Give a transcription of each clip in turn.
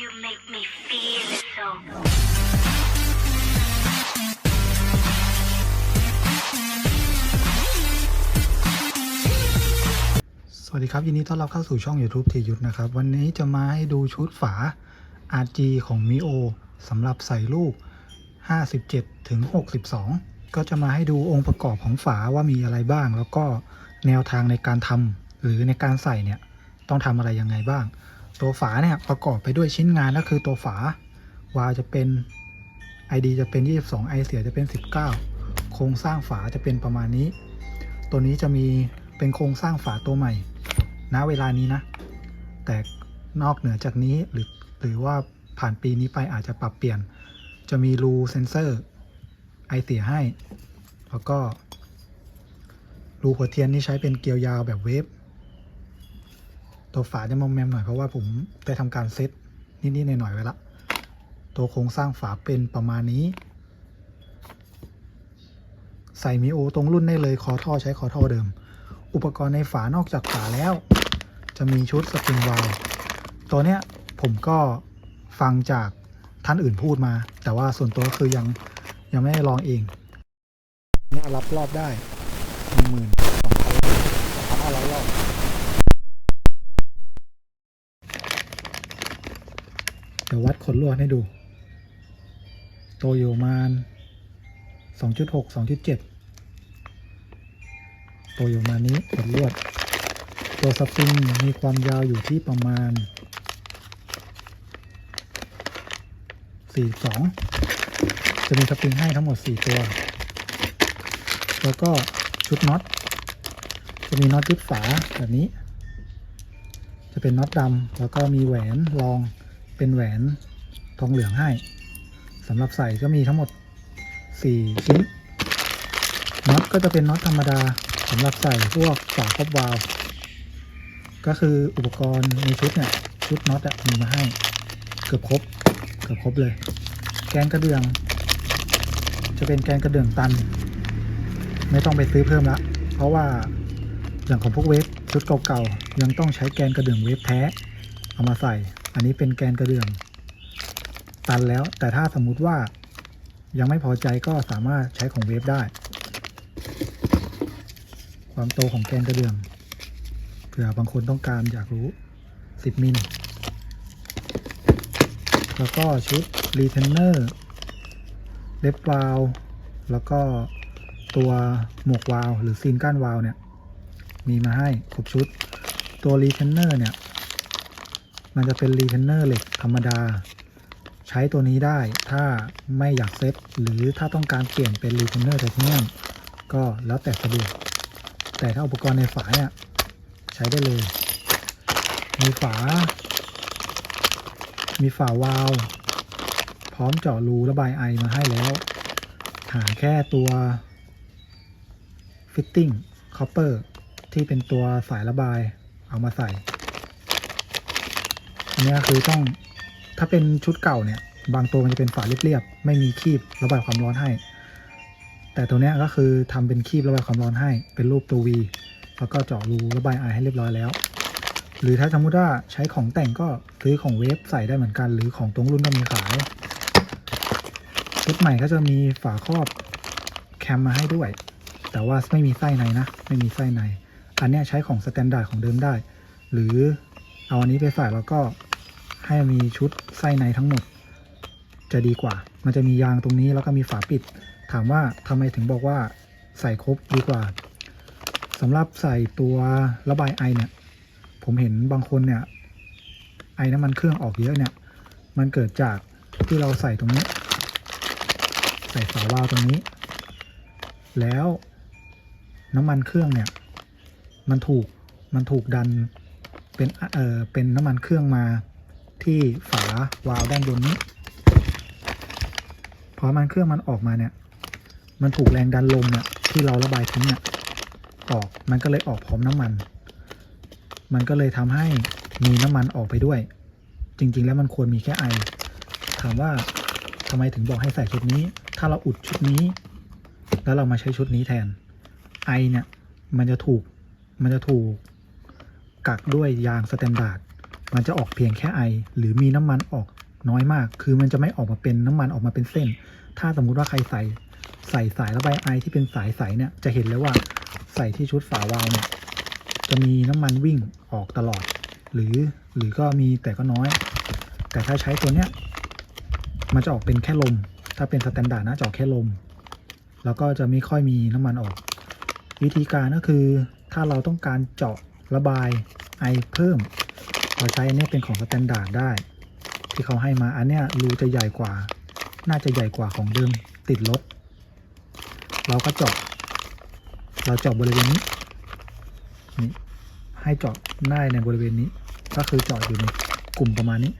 You make me feel so. สวัสดีครับ ยินดีต้อนรับเข้าสู่ช่อง YouTube ทียุทธนะครับ วันนี้จะมาให้ดูชุดฝา RG ของ Mio สำหรับใส่ลูก 57 ถึง 62 ก็จะมาให้ดูองค์ประกอบของฝาว่ามีอะไรบ้าง แล้วก็แนวทางในการทำหรือในการใส่เนี่ย ต้องทำอะไรยังไงบ้าง ตัวฝาเนี่ยประกอบไปด้วยชิ้นงานก็คือตัวฝาวาลจะเป็น ID จะเป็น 22 ไอเสียจะเป็น 19 โครงสร้างฝาจะเป็นประมาณนี้ ตัวนี้จะมีเป็นโครงสร้างฝาตัวใหม่ณเวลานี้นะ แต่นอกเหนือจากนี้หรือหรือว่าผ่านปีนี้ไปอาจจะปรับเปลี่ยน จะมีรูเซนเซอร์ไอเสียให้ แล้วก็รูหัวเทียนนี่ใช้เป็นเกลียวยาวแบบเวฟ ตัวฝาจะมอมแมมหน่อยเพราะว่าผมได้ทำการเซตนิดๆหน่อยๆไว้ละ ตัวโครงสร้างฝาเป็นประมาณนี้ ใส่มิโอตรงรุ่นได้เลยคอท่อใช้คอท่อเดิม อุปกรณ์ในฝานอกจากฝาแล้ว จะมีชุดสปริงวาลตัวเนี้ยผมก็ฟังจากท่านอื่นพูดมา แต่ว่าส่วนตัวก็คือยังยังไม่ได้ลองเองเนี่ยรับรอบได้หนึ่งหมื่นสองพันสองพันห้าร้อยรอบ ดี๋ยววัดขนลวดให้ดู โตอยู่ประมาณสองจุดหกสองจุดเจ็ดตัวอยู่ประมาณนี้กดลวด ตัวสปริงมีความยาวอยู่ที่ประมาณ42จะมีสปริงให้ทั้งหมด 4 ตัว แล้วก็ชุดน็อต จะมีน็อตยึดฝาแบบนี้ จะเป็นน็อตดำแล้วก็มีแหวนรอง เป็นแหวนทองเหลืองให้สำหรับใส่ก็มีทั้งหมด 4 ชิ้นน็อตก็จะเป็นน็อตธรรมดาสำหรับใส่พวกฝาครอบวาล์วก็คืออุปกรณ์ในชุดเนี่ยชุดน็อตอะมีมาให้ เกือบครบเกือบครบเลย แกนกระเดื่อง จะเป็นแกนกระเดื่องตัน ไม่ต้องไปซื้อเพิ่มละ เพราะว่าอย่างของพวกเวฟชุดเก่าๆยังต้องใช้แกนกระเดื่องเวฟแท้ เอามาใส่ อันนี้เป็นแกนกระเดื่อง ตันแล้ว แต่ถ้าสมมุติว่ายังไม่พอใจก็สามารถใช้ของเวฟได้ ความโตของแกนกระเดื่องเผื่อบางคนต้องการอยากรู้ 10 มิล แล้วก็ชุดรีเทนเนอร์เล็บวาลแล้วก็ตัวหมวกวาลหรือซีนก้านวาลเนี่ย มีมาให้ครบชุด ตัวรีเทนเนอร์เนี่ย มันจะเป็นรีเทนเนอร์เหล็กธรรมดา ใช้ตัวนี้ได้ถ้าไม่อยากเซตหรือถ้าต้องการเปลี่ยนเป็นรีเทนเนอร์ไทเทเนียมก็แล้วแต่สะดวกแต่ถ้าอุปกรณ์ในฝาเนี่ยใช้ได้เลย มีฝา มีฝาวาล์วพร้อมเจาะรูระบายไอมาให้แล้ว หาแค่ตัวฟิตติ้งคอปเปอร์ที่เป็นตัวสายระบายเอามาใส่ นเนี้ยคือต้องถ้าเป็นชุดเก่าเนี่ย บางตัวมันจะเป็นฝาเรียบๆไม่มีคีบระบายความร้อนให้ แต่ตัวนี้ก็คือทำเป็นคีบระบายความร้อนให้ เป็นรูปตัว V แล้วก็เจาะรูระบายไอให้เรียบร้อยแล้ว หรือถ้าสมมติว่าใช้ของแต่งก็ซื้อของเวฟใส่ได้เหมือนกัน หรือของตรงรุ่นก็มีขายชุดใหม่ก็จะมีฝาครอบแคมมาให้ด้วย แต่ว่าไม่มีไส้ในนะ ไม่มีไส้ใน อันนี้ใช้ของสแตนดาร์ดของเดิมได้ หรือเอาอันนี้ไปใส่แล้วก็ ให้มีชุดไส้ในทั้งหมด จะดีกว่า มันจะมียางตรงนี้แล้วก็มีฝาปิด ถามว่าทำไมถึงบอกว่าใส่ครบดีกว่าสำหรับใส่ตัวระบายไอเนี่ย ผมเห็นบางคนเนี่ย ไอน้ำมันเครื่องออกเยอะเนี่ย มันเกิดจากที่เราใส่ตรงนี้ ใส่ฝาวาล์วตรงนี้ แล้วน้ำมันเครื่องเนี่ย มันถูกมันถูกดันเป็นเออเป็นน้ำมันเครื่องมา ที่ฝาวาล์วด้านบนนี้พอมันเครื่องมันออกมาเนี่ย มันถูกแรงดันลมเนี่ยที่เราระบายทิ้งเนี่ยออกมันก็เลยออกพร้อมน้ำมัน มันก็เลยทำให้มีน้ำมันออกไปด้วย จริง ๆ แล้วมันควรมีแค่ไอ ถามว่าทำไมถึงบอกให้ใส่ชุดนี้ ถ้าเราอุดชุดนี้ แล้วเรามาใช้ชุดนี้แทน ไอเนี่ยมันจะถูกมันจะถูกกักด้วยยางสแตนดาร์ด มันจะออกเพียงแค่ไอ หรือมีน้ำมันออกน้อยมาก คือมันจะไม่ออกมาเป็นน้ำมันออกมาเป็นเส้น ถ้าสมมุติว่าใครใส่ใส่สายระบายไอที่เป็นสายใสเนี่ยจะเห็นเลยว่าใส่ที่ชุดฝาวาล์วเนี่ยจะมีน้ำมันวิ่งออกตลอด หรือหรือก็มีแต่ก็น้อย แต่ถ้าใช้ตัวเนี้ยมันจะออกเป็นแค่ลม ถ้าเป็นสแตนดาร์ดนะจะออกแค่ลม แล้วก็จะไม่ค่อยมีน้ำมันออก วิธีการก็คือถ้าเราต้องการเจาะระบายไอเพิ่ม เราใช้อันนี้เป็นของสแตนดาร์ดได้ ที่เขาให้มาอันเนี้ยรูจะใหญ่กว่า น่าจะใหญ่กว่าของเดิมติดรถเราก็เจาะเราเจาะบริเวณนี้นี่ให้เจาะได้ในบริเวณนี้ ก็คือเจาะอยู่ในกลุ่มประมาณนี้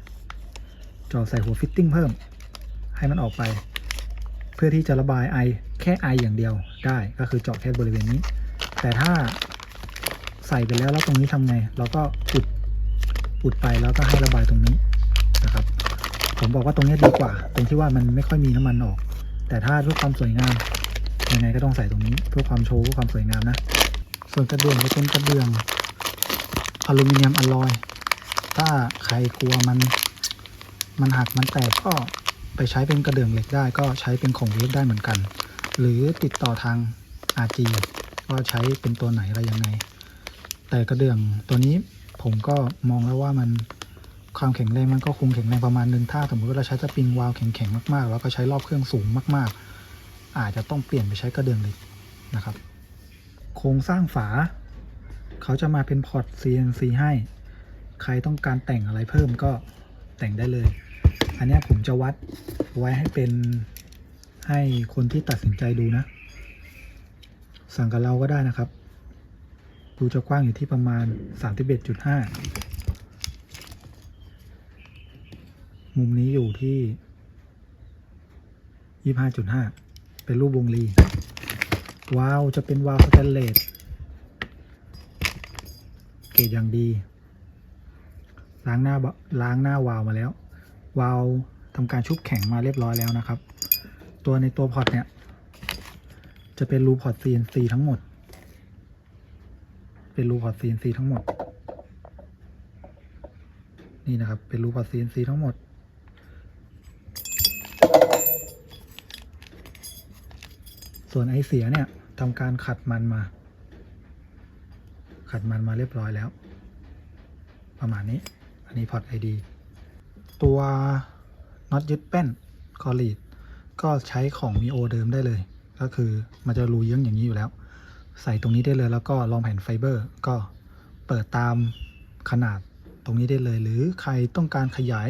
เจาะใส่หัวฟิตติ้งเพิ่ม ให้มันออกไป เพื่อที่จะระบายไอแค่ไออย่างเดียวได้ก็คือเจาะแค่บริเวณนี้ แต่ถ้าใส่ไปแล้วแล้วตรงนี้ทำไง เราก็อุด อุดไปแล้วก็ให้ระบายตรงนี้นะครับ ผมบอกว่าตรงนี้ดีกว่า ตรงที่ว่ามันไม่ค่อยมีน้ำมันออก แต่ถ้าเพื่อความสวยงามยังไงก็ต้องใส่ตรงนี้เพื่อความโชว์เพื่อความสวยงามนะ ส่วนกระเดื่องจะเป็นกระเดื่องอลูมิเนียมอลลอยถ้าใครกลัวมันมันหักมันแตกก็ไปใช้เป็นกระเดื่องเหล็กได้ก็ใช้เป็นของเวฟได้เหมือนกัน หรือติดต่อทาง RG ว่าใช้เป็นตัวไหนอะไรยังไง แต่กระเดื่องตัวนี้ ผมก็มองแล้วว่ามันความแข็งแรงมันก็คงแข็งแรงประมาณนึงถ้าสมมติว่าเราใช้สปริงวาล์วแข็งๆมากๆ แล้วก็ใช้รอบเครื่องสูงมากๆ อาจจะต้องเปลี่ยนไปใช้กระเดื่องเหล็กนะครับ โครงสร้างฝา เขาจะมาเป็นพอร์ต CNC ให้ ใครต้องการแต่งอะไรเพิ่มก็แต่งได้เลย อันนี้ผมจะวัดไว้ให้เป็นให้คนที่ตัดสินใจดูนะ สั่งกับเราก็ได้นะครับ ดูจะกว้างอยู่ที่ประมาณ 31.5 มุมนี้อยู่ที่ 25.5 เป็นรูปวงรีวาล์วจะเป็นวาล์วสแตนเลสเกรดอย่างดี ล้างหน้าล้างหน้าวาล์วมาแล้ว วาล์วทำการชุบแข็งมาเรียบร้อยแล้วนะครับ ตัวในตัวพอร์ตเนี่ย จะเป็นรูพอร์ต CNC ทั้งหมด เป็นรูพอร์ต CNC ทั้งหมด นี่นะครับ เป็นรูพอร์ต CNC ทั้งหมด ส่วนไอเสียเนี่ยทำการขัดมันมา ขัดมันมาเรียบร้อยแล้ว ประมาณนี้ อันนี้พอร์ต ID ตัวน็อตยึดแป้นคอลีดก็ใช้ของมีโอเดิมได้เลย ก็คือมันจะรูเยื้องอย่างนี้อยู่แล้ว ใส่ตรงนี้ได้เลย แล้วก็รองแผ่นไฟเบอร์ ก็เปิดตามขนาดตรงนี้ได้เลย หรือใครต้องการขยาย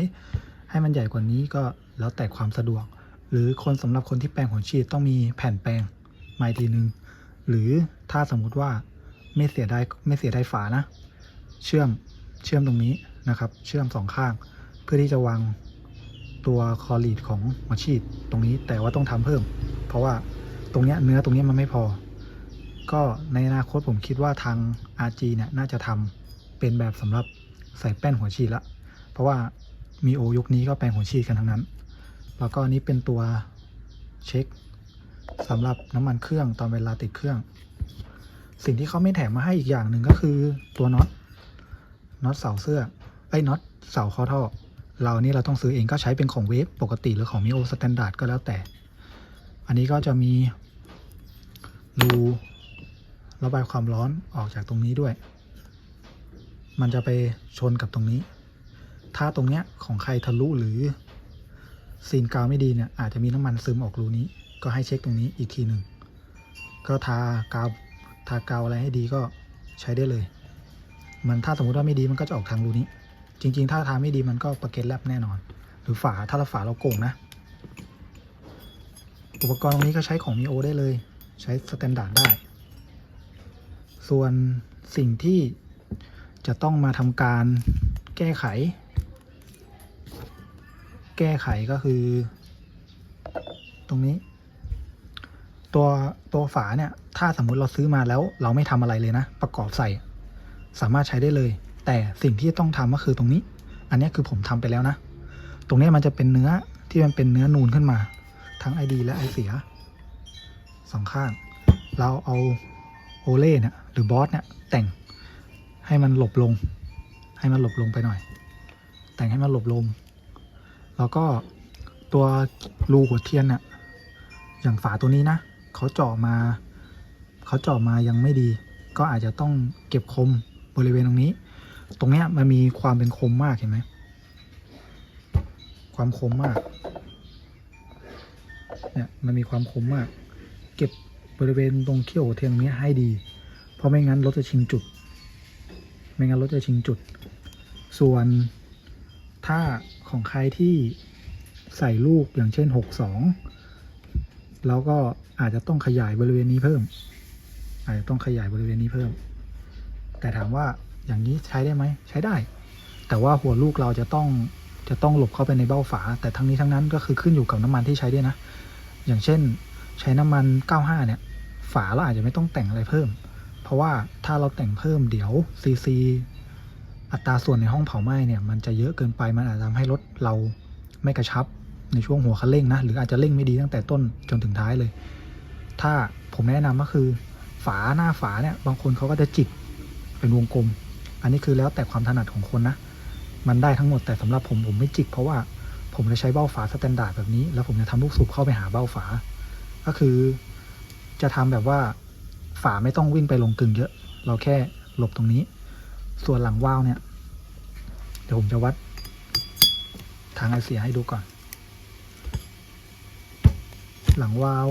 ให้มันใหญ่กว่านี้ก็แล้วแต่ความสะดวก หรือคนสำหรับคนที่แปลงหัวฉีดต้องมีแผ่นแปลงมาอีกทีนึง หรือถ้าสมมุติว่าไม่เสียดายไม่เสียดายฝานะ เชื่อมเชื่อมตรงนี้นะครับ เชื่อมสองข้าง เพื่อที่จะวางตัวคอลีดของหัวฉีดตรงนี้แต่ว่าต้องทำเพิ่ม เพราะว่าตรงเนี้ยเนื้อตรงเนี้ยมันไม่พอ ก็ในอนาคตผมคิดว่าทาง RG เนี่ยน่าจะทำเป็นแบบสำหรับใส่แป้นหัวฉีดละ เพราะว่ามีโอยุคนี้ก็แปลงหัวฉีดกันทั้งนั้น แล้วก็อันนี้เป็นตัวเช็คสำหรับน้ำมันเครื่องตอนเวลาติดเครื่อง สิ่งที่เขาไม่แถมมาให้อีกอย่างหนึ่งก็คือตัวน็อตน็อตเสาเสื้อไอ้น็อตเสาข้อท่อ เรานี่เราต้องซื้อเองก็ใช้เป็นของเวฟปกติหรือของมิโอสแตนดาร์ดก็แล้วแต่ อันนี้ก็จะมีรู ระบายความร้อนออกจากตรงนี้ด้วย มันจะไปชนกับตรงนี้ ถ้าตรงเนี้ยของใครทะลุหรือซีนกาวไม่ดีเนี่ยอาจจะมีน้ำมันซึมออกรูนี้ ก็ให้เช็คตรงนี้อีกทีหนึ่ง ก็ทากาวทากาวอะไรให้ดีก็ใช้ได้เลย มันถ้าสมมติว่าไม่ดีมันก็จะออกทางรูนี้ จริง ๆ ถ้าทาไม่ดีมันก็ประเก็ตแลบแน่นอน หรือฝาถ้าเราฝาเราโก่งนะ อุปกรณ์ตรงนี้ก็ใช้ของมีโอได้เลย ใช้สแตนดาร์ดได้ ส่วนสิ่งที่จะต้องมาทำการแก้ไข แก้ไขก็คือ ตรงนี้ ตัวตัวฝาเนี่ย ถ้าสมมุติเราซื้อมาแล้ว เราไม่ทำอะไรเลยนะ ประกอบใส่ สามารถใช้ได้เลย แต่สิ่งที่ต้องทำก็คือตรงนี้ อันนี้คือผมทำไปแล้วนะ ตรงนี้มันจะเป็นเนื้อที่มันเป็นเนื้อนูนขึ้นมา ทั้งไอดีและไอเสียสองข้าง เราเอา โอเล่เนี่ยหรือบอสเนี่ยแต่งให้มันหลบลง ให้มันหลบลงไปหน่อย แต่งให้มันหลบลมแล้วก็ตัวรูหัวเทียนเนี่ยอย่างฝาตัวนี้นะเขาเจาะมาเขาเจาะมายังไม่ดี ก็อาจจะต้องเก็บคมบริเวณตรงนี้ ตรงเนี้ยมันมีความเป็นคมมากเห็นไหมความคมมากเนี่ยมันมีความคมมาก เก็บ บริเวณตรงเขี้ยวเทียนตรงนี้ให้ดี เพราะไม่งั้นรถจะชิงจุด ไม่งั้นรถจะชิงจุด ส่วนถ้าของใครที่ใส่ลูกอย่างเช่น 62 แล้วก็อาจจะต้องขยายบริเวณนี้เพิ่ม อาจจะต้องขยายบริเวณนี้เพิ่ม แต่ถามว่าอย่างนี้ใช้ได้ไหมใช้ได้ แต่ว่าหัวลูกเราจะต้องจะต้องหลบเข้าไปในเบ้าฝา แต่ทั้งนี้ทั้งนั้นก็คือขึ้นอยู่กับน้ำมันที่ใช้ด้วยนะ อย่างเช่นใช้น้ำมัน 95 เนี่ย ฝาเราอาจจะไม่ต้องแต่งอะไรเพิ่ม เพราะว่าถ้าเราแต่งเพิ่มเดี๋ยวซีซีอัตราส่วนในห้องเผาไหม้เนี่ยมันจะเยอะเกินไปมันอาจจะทำให้รถเราไม่กระชับในช่วงหัวคันเร่งนะ หรืออาจจะเร่งไม่ดีตั้งแต่ต้นจนถึงท้ายเลย ถ้าผมแนะนำก็คือ ฝาหน้าฝาเนี่ยบางคนเขาก็จะจิกเป็นวงกลม อันนี้คือแล้วแต่ความถนัดของคนนะ มันได้ทั้งหมดแต่สำหรับผมผมไม่จิก เพราะว่าผมจะใช้เบ้าฝาสแตนดาร์ดแบบนี้ แล้วผมจะทำลูกสูบเข้าไปหาเบ้าฝา ก็คือ จะทำแบบว่าฝาไม่ต้องวิ่งไปลงกึ่งเยอะ เราแค่หลบตรงนี้ ส่วนหลังวาวเนี่ย เดี๋ยวผมจะวัดทางไอเสียให้ดูก่อน หลังวาว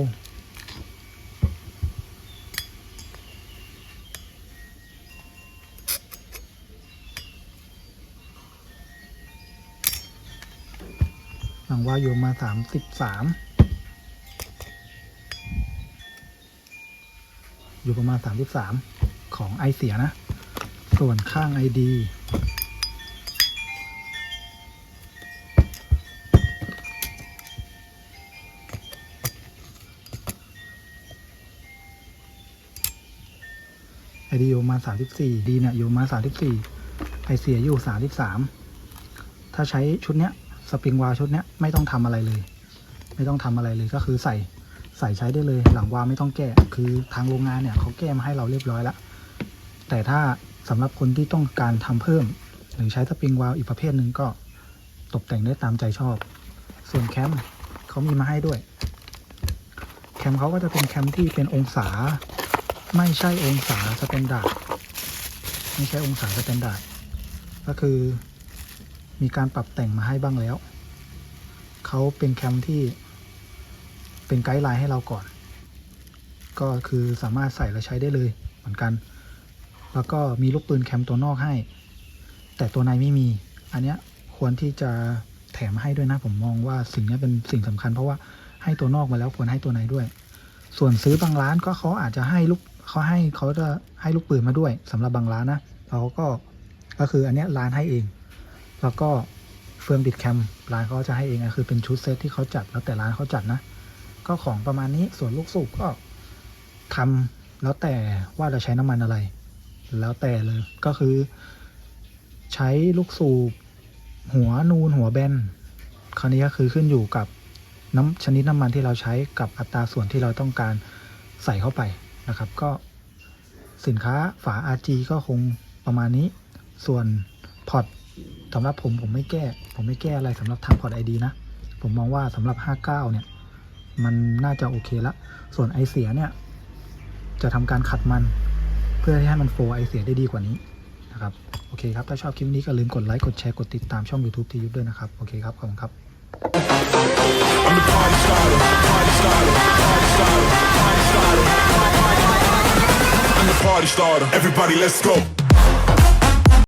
หลังวาวอยู่มาสามสิบสาม อยู่ประมาณ 33 ของไอเสียนะ ส่วนข้าง ID ไอดีอยู่มา34ดีเนี่ยอยู่มา34ไอเสียอยู่33ถ้าใช้ชุดเนี้ยสปริงวาชุดเนี้ยไม่ต้องทำอะไรเลย ไม่ต้องทำอะไรเลยก็คือใส่ ใส่ใช้ได้เลย หลังวาล์วไม่ต้องแก้ คือทางโรงงานเนี่ยเขาแก้มาให้เราเรียบร้อยแล้ว แต่ถ้าสำหรับคนที่ต้องการทำเพิ่ม หรือใช้สปริงวาล์วอีกประเภทหนึ่งก็ตกแต่งได้ตามใจชอบ ส่วนแคมเขามีมาให้ด้วย แคมเขาก็จะเป็นแคมที่เป็นองศา ไม่ใช่องศาสแตนดาร์ดไม่ใช่องศาสแตนดาร์ดก็คือมีการปรับแต่งมาให้บ้างแล้ว เขาเป็นแคมที่ เป็นไกด์ไลน์ให้เราก่อน ก็คือสามารถใส่และใช้ได้เลยเหมือนกัน แล้วก็มีลูกปืนแคมตัวนอกให้ แต่ตัวในไม่มี อันเนี้ยควรที่จะแถมให้ด้วยนะผมมองว่าสิ่งนี้เป็นสิ่งสำคัญเพราะว่าให้ตัวนอกมาแล้วควรให้ตัวในด้วย ส่วนซื้อบางร้านก็เขาอาจจะให้ลูกเขาให้เขาจะให้ลูกปืนมาด้วยสำหรับบางร้านนะเราก็ก็คืออันเนี้ยร้านให้เอง แล้วก็เฟืองติดแคมร้านเขาจะให้เองอะคือเป็นชุดเซตที่เขาจัดแล้วแต่ร้านเขาจัดนะ ก็ของประมาณนี้ส่วนลูกสูบก็ทำแล้วแต่ว่าเราใช้น้ำมันอะไร แล้วแต่เลยก็คือ ใช้ลูกสูบหัวนูนหัวแบนคราวนี้ก็คือขึ้นอยู่กับน้ำชนิดน้ำมันที่เราใช้กับอัตราส่วนที่เราต้องการใส่เข้าไปนะครับ ก็สินค้าฝา RG ก็คงประมาณนี้ ส่วนพอร์ตสำหรับผมผมไม่แก้ ผมไม่แก้อะไรสำหรับทางพอร์ต ID นะ ผมมองว่าสำหรับ 59 เนี่ย มันน่าจะโอเคละส่วนไอเสียเนี่ย จะทำการขัดมัน เพื่อให้มันโฟไอเสียได้ดีกว่านี้นะครับโอเคครับ ถ้าชอบคลิปนี้ก็ลืมกดไลค์กดแชร์กดติดตามช่อง YouTube ทียุทธด้วยนะครับ โอเคครับ ขอบคุณครับ I'm the party starter, party starter, party starter, party starter. I'm the party starter. Everybody, let's go.